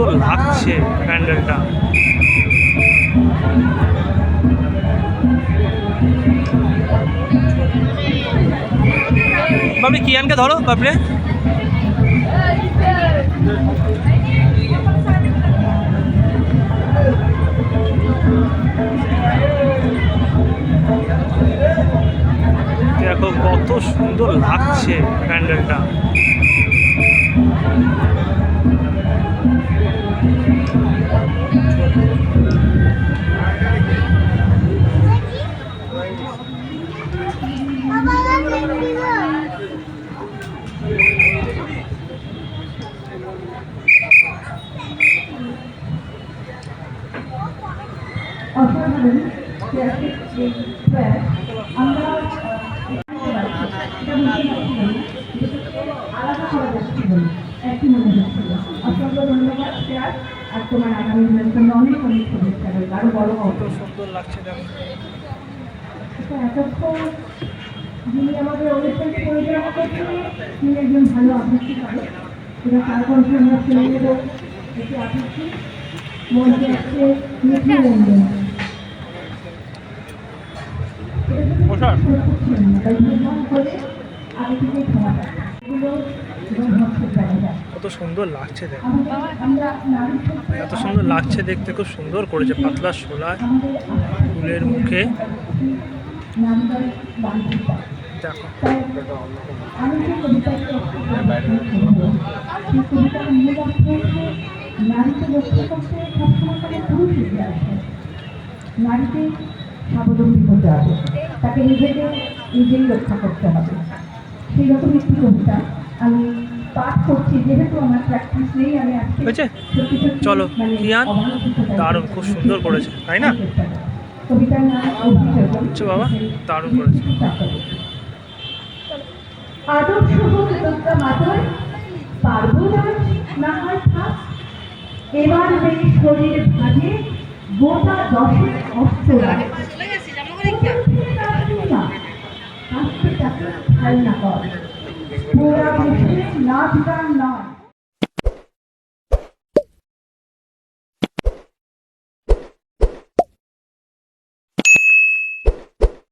সুন্দর লাগছে প্যান্ডেলটা। বাবলি কিয়ানকে ধরো বাবলে দেখো কত সুন্দর লাগছে প্যান্ডেলটা। অসংখ্য ধন্যবাদ ক্লাস আর তোমার আগামী সুন্দর লাগছে দেখো এতক্ষণ যিনি আমাদের অনুষ্ঠানটি পরিচালনা করছিলেন তিনি একজন ভালো আবৃত্তি করে সেটা কত সুন্দর লাগছে দেখো। এত সুন্দর লাগছে দেখতে, খুব সুন্দর করেছে পাতলা আমাদের ফুলের মুখে। দেখো নারীকে রক্ষা করতে সবসময় তাকে পুরুষ এগিয়ে আসে নারীকে স্বাবলম্বী হতে হবে তাকে নিজেকে নিজেই রক্ষা করতে হবে সেই রকম একটি কবিতা আমি পাঠ করছি যেহেতু আমার প্র্যাকটিস নেই আমি আজকে চলো, কিয়ান, দারুণ, খুব সুন্দর করেছে, তাই না? কবিতার নাম আচ্ছা বাবা, দারুণ করেছে। আদর্শ হোক উদ্যোক্তা মাতার পারব আজ না হয় থাক এবার দেখি শরীর ভাগে গোটা দশের অস্ত্র। রাখ আজকে তাকে খেয়াল না কর। পোড়া বসে নাচ গান